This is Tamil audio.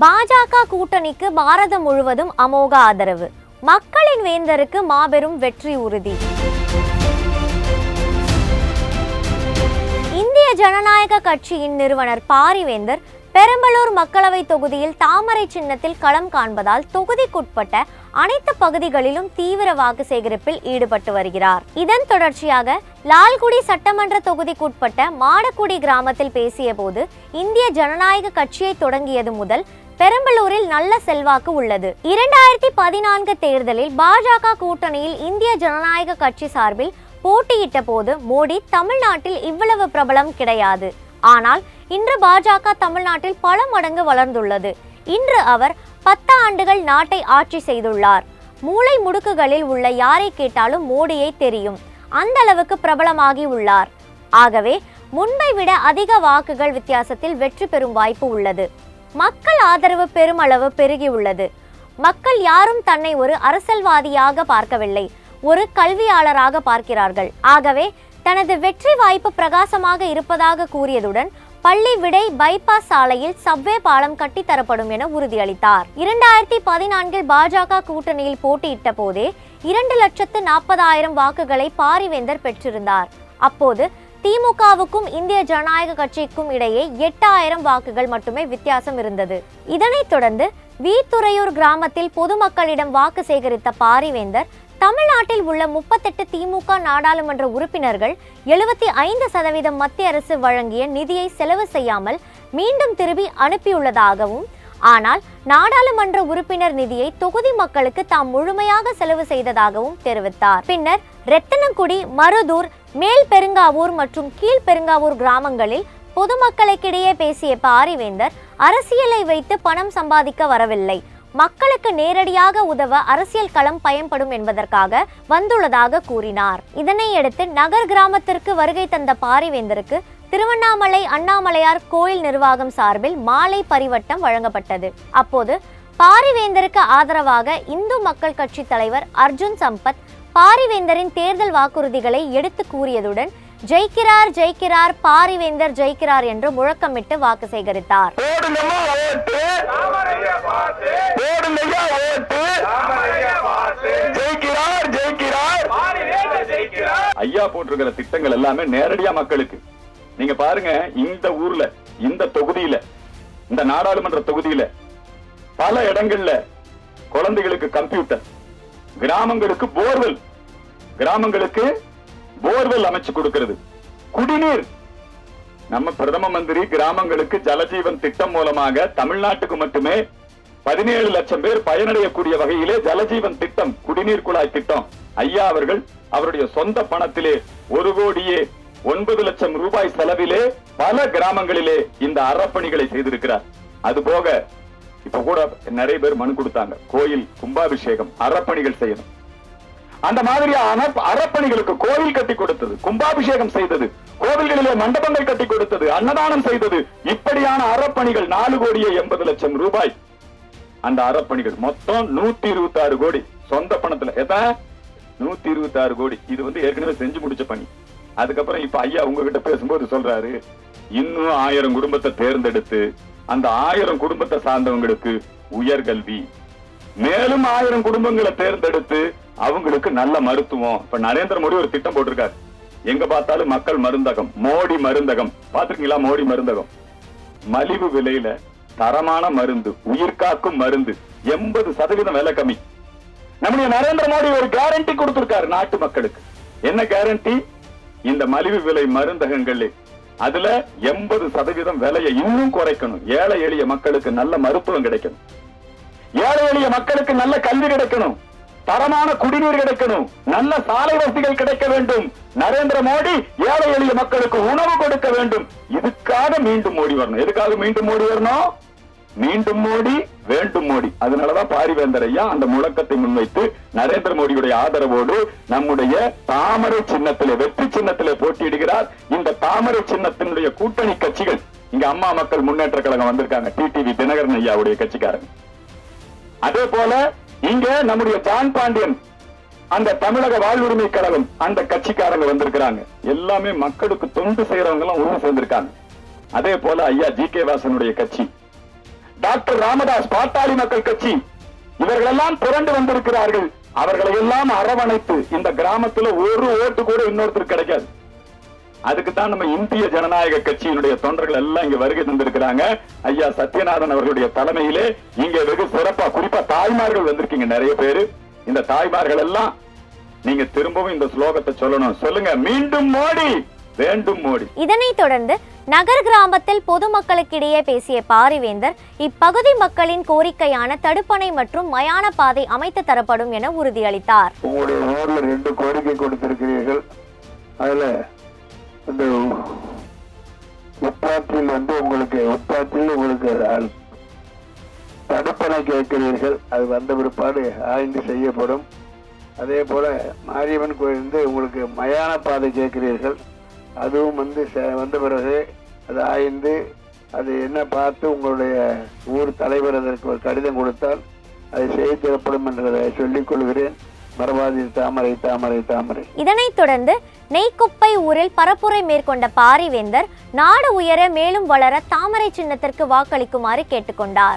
பாஜக கூட்டணிக்கு பாரதம் முழுவதும் அமோக ஆதரவு. மக்களின் வேந்தருக்கு மாபெரும் வெற்றி உறுதி. இந்திய ஜனநாயக கட்சியின் நிறுவனர் பாரிவேந்தர் பெரம்பலூர் மக்களவை தொகுதியில் தாமரை சின்னத்தில் களம் காண்பதால் தொகுதிக்குட்பட்ட அனைத்து பகுதிகளிலும் தீவிர வாக்கு சேகரிப்பில் ஈடுபட்டு வருகிறார். இதன் தொடர்ச்சியாக லால்குடி சட்டமன்ற தொகுதிக்குட்பட்ட மாடக்குடி கிராமத்தில் பேசிய போது இந்திய ஜனநாயக கட்சியை தொடங்கியது முதல் பெரம்பலூரில் நல்ல செல்வாக்கு உள்ளது. இரண்டாயிரத்தி பதினான்கு தேர்தலில் பாஜக கூட்டணியில் இந்திய ஜனநாயக கட்சி சார்பில் போட்டியிட்ட போது மோடி தமிழ்நாட்டில் இவ்வளவு பிரபலம் கிடையாது. ஆனால் இன்று பாஜக தமிழ்நாட்டில் பல மடங்கு வளர்ந்துள்ளது. இன்று அவர் பத்து ஆண்டுகள் நாட்டை ஆட்சி செய்துள்ளார். மூளை முடுக்குகளில் உள்ள யாரை கேட்டாலும் மோடியை தெரியும். அந்த அளவுக்கு பிரபலமாகி உள்ளார். ஆகவே முன்பை விட அதிக வாக்குகள் வித்தியாசத்தில் வெற்றி பெறும் வாய்ப்பு உள்ளது. மக்கள் ஆதரவு பெருமளவு பெருகியுள்ளது. மக்கள் யாரும் தன்னை ஒரு அரசியல்வாதியாக பார்க்கவில்லை ஒரு கல்வியாளராக பார்க்கிறார்கள். ஆகவே தனது வெற்றி வாய்ப்பு பிரகாசமாக இருப்பதாக கூறியதுடன் பள்ளி விடை பைபாஸ் சாலையில் சப்வே பாலம் கட்டித்தரப்படும் என உறுதியளித்தார். இரண்டாயிரத்தி பதினான்கில் பாஜக கூட்டணியில் போட்டியிட்ட போதே இரண்டு லட்சத்து நாற்பதாயிரம் வாக்குகளை பாரிவேந்தர் பெற்றிருந்தார். அப்போது திமுகவுக்கும் இந்திய ஜனநாயக கட்சிக்கும் இடையே எட்டாயிரம் வாக்குகள் மட்டுமே வித்தியாசம் இருந்தது. இதனைத் தொடர்ந்து வீத்துறையூர் கிராமத்தில் பொதுமக்களிடம் வாக்கு சேகரித்த பாரிவேந்தர் தமிழ்நாட்டில் உள்ள முப்பத்தெட்டு திமுக நாடாளுமன்ற உறுப்பினர்கள் எழுபத்தி ஐந்து சதவீதம் மத்திய அரசு வழங்கிய நிதியை செலவு செய்யாமல் மீண்டும் திருப்பி அனுப்பியுள்ளதாகவும் ஆனால் நாடாளுமன்ற உறுப்பினர் நிதியை தொகுதி மக்களுக்கு தாம் முழுமையாக செலவு செய்ததாகவும் தெரிவித்தார். பின்னர் ரெத்தனங்குடி மருதூர் மேல் பெருங்காவூர் மற்றும் கீழ் பெருங்காவூர் கிராமங்களில் பொதுமக்களுக்கிடையே பேசிய பாரிவேந்தர் அரசியலை வைத்து பணம் சம்பாதிக்க வரவில்லை. மக்களுக்கு நேரடியாக உதவ அரசியல் களம் பயன்படும் என்பதற்காக வந்துள்ளதாக கூறினார். இதனையடுத்து நகர் கிராமத்திற்கு வருகை தந்த பாரிவேந்தருக்கு திருவண்ணாமலை அண்ணாமலையார் கோயில் நிர்வாகம் சார்பில் மாலை பரிவட்டம் வழங்கப்பட்டது. அப்போது பாரிவேந்தருக்கு ஆதரவாக இந்து மக்கள் கட்சி தலைவர் அர்ஜுன் சம்பத் பாரிவேந்தரின் தேர்தல் வாக்குறுதிகளை எடுத்து கூறியதுடன் ஜெயிக்கிறார் ஜெயிக்கிறார் பாரிவேந்தர் ஜெயிக்கிறார் என்று முழக்கமிட்டு வாக்கு சேகரித்தார். ஐயா போட்டிருக்கிற திட்டங்கள் எல்லாமே நேரடியா மக்களுக்கு. நீங்க பாருங்க இந்த ஊர்ல இந்த தொகுதியில இந்த நாடாளுமன்ற தொகுதியில பல இடங்கள்ல குழந்தைகளுக்கு கம்ப்யூட்டர் கிராமங்களுக்கு போர்வெல் கிராமங்களுக்கு போர்வெல் அமைச்சு கொடுக்கிறது. குடிநீர். நம்ம பிரதம மந்திரி கிராமங்களுக்கு ஜலஜீவன் திட்டம் மூலமாக தமிழ்நாட்டுக்கு மட்டுமே பதினேழு லட்சம் பேர் பயனடையக்கூடிய வகையிலே ஜலஜீவன் திட்டம் குடிநீர் குழாய் திட்டம். ஐயா அவர்கள் அவருடைய சொந்த பணத்திலே ஒரு கோடியே ஒன்பது லட்சம் ரூபாய் செலவிலே பல கிராமங்களிலே இந்த அறப்பணிகளை செய்திருக்கிறார். அது போக இப்ப கூட நிறைய பேர் மனு கொடுத்தாங்க. கோயில் கும்பாபிஷேகம் அறப்பணிகள் செய்யணும். அந்த மாதிரியான அறப்பணிகளுக்கு கோவில் கட்டி கொடுத்தது கும்பாபிஷேகம் செய்தது கோவில்களிலே மண்டபங்கள் கட்டி கொடுத்தது அன்னதானம் செய்தது. இப்படியான அறப்பணிகள் நாலு கோடியே எண்பது லட்சம் ரூபாய். அந்த அறப்பணிகள் மொத்தம் நூத்தி இருபத்தி ஆறு கோடி. சொந்த பணத்துல எத்தனை? நூத்தி இருபத்தி ஆறு கோடி. இது வந்து ஏற்கனவே செஞ்சு முடிச்ச பணி. அதுக்கப்புறம் இப்ப ஐயா உங்ககிட்ட பேசும்போது சொல்றாரு இன்னும் ஆயிரம் குடும்பத்தை தேர்ந்தெடுத்து அந்த ஆயிரம் குடும்பத்தை சார்ந்தவங்களுக்கு உயர்கல்வி மேலும் ஆயிரம் குடும்பங்களை தேர்ந்தெடுத்து அவங்களுக்கு நல்ல மருத்துவம். இப்ப நரேந்திர மோடி ஒரு திட்டம் போட்டிருக்காரு. எங்க பார்த்தாலும் மக்கள் மருந்தகம் மோடி மருந்தகம். பாத்திருக்கீங்களா மோடி மருந்தகம்? மலிவு விலையில தரமான மருந்து உயிர்காக்கும் மருந்து எண்பது சதவீதம் விலை கம்மி. நம்முடைய நரேந்திர மோடி ஒரு கேரண்டி கொடுத்திருக்காரு நாட்டு மக்களுக்கு. என்ன கேரண்டி இந்த மலிவு விலை மருந்தகங்கள் அதுல எண்பது சதவீதம் விலையை இன்னும் குறைக்கணும். ஏழை எளிய மக்களுக்கு நல்ல மருத்துவம் கிடைக்கணும். ஏழை எளிய மக்களுக்கு நல்ல கல்வி கிடைக்கணும். தரமான குடிநீர் கிடைக்கணும். நல்ல சாலை வசதிகள் கிடைக்க வேண்டும். நரேந்திர மோடி ஏழை எளிய மக்களுக்கு உணவு கொடுக்க வேண்டும். இதுக்காக மீண்டும் மோடி வரணும். எதுக்காக மீண்டும் மோடி வரணும்? மீண்டும் மோடி வேண்டும் மோடி. அதனாலதான் பாரிவேந்தர் ஐயா அந்த முழக்கத்தை முன்வைத்து நரேந்திர மோடியுடைய ஆதரவோடு நம்முடைய தாமரை சின்னத்திலே வெற்றி சின்னத்திலே போட்டியிடுகிறார். இந்த தாமரை சின்னத்தினுடைய கூட்டணி கட்சிகள் இங்க அம்மா மக்கள் முன்னேற்ற கழகம் வந்திருக்காங்க டிடிவி தினகரன் ஐயாவுடைய கட்சிக்காரங்க. அதே போல இங்க நம்முடைய ஜான் பாண்டியன் அந்த தமிழக வாழ்வுரிமை கழகம் அந்த கட்சிக்காரங்க வந்திருக்கிறாங்க. எல்லாமே மக்களுக்கு தொண்டு செய்யறவங்க எல்லாம் உருவம் சேர்ந்திருக்காங்க. அதே போல ஐயா ஜி கே வாசனுடைய கட்சி டாக்டர் ராமதாஸ் பாட்டாளி மக்கள் கட்சி. இவர்களெல்லாம் புரண்டு வந்திருக்கிறார்கள். அவர்களை எல்லாம் அரவணைத்து இந்த கிராமத்துல ஒரு ஓட்டு கூட இன்னொருத்தருக்கு கிடைக்காது. அதுக்கு தான் நம்ம இந்திய ஜனநாயக கட்சியினுடைய தொண்டர்கள் எல்லாம் இங்க வருகை தந்திருக்கிறாங்க. ஐயா சத்யநாதன் அவர்களுடைய தலைமையிலே இங்க வெகு சிறப்பா குறிப்பா தாய்மார்கள் வந்திருக்கீங்க நிறைய பேரு. இந்த தாய்மார்கள் எல்லாம் நீங்க திரும்பவும் இந்த ஸ்லோகத்தை சொல்லணும். சொல்லுங்க. மீண்டும் மோடி! வேண்டும் மோடி. இதனைத் தொடர்ந்து நகர் கிராமத்தில் பொதுமக்களுக்கிடையே பேசிய பாரிவேந்தர் இப்பகுதி மக்களின் கோரிக்கையான தடுப்பணை மற்றும் மயான பாதை அமைத்து தரப்படும் என உறுதியளித்தார். உங்களுடைய ஊர்ல ரெண்டு கோரிக்கை கொடுத்திருக்கிறீர்கள். அதுல இந்த உப்பாற்றில் வந்து உங்களுக்கு உப்பாற்றில் உங்களுக்கு தடுப்பணை கேட்கிறீர்கள். அது வந்த பிற்பாடு ஆய்ந்து செய்யப்படும். அதே போல மாரியம்மன் கோயில் வந்து உங்களுக்கு மயான பாதை கேட்கிறீர்கள். அதுவும் வந்து வந்த பிறகு அது ஆய்ந்து அது என்ன பார்த்து உங்களுடைய ஊர் தலைவர் அதற்கு ஒரு கடிதம் கொடுத்தால் அதை செய்து தரப்படும் என்றதை சொல்லிக் கொள்கிறேன். மரபாதி தாமரை தாமரை தாமரை. இதனைத் தொடர்ந்து நெய்க்குப்பை ஊரில் பரப்புரை மேற்கொண்ட பாரிவேந்தர் நாடு உயர மேலும் வளர தாமரை சின்னத்திற்கு வாக்களிக்குமாறு கேட்டுக்கொண்டார்.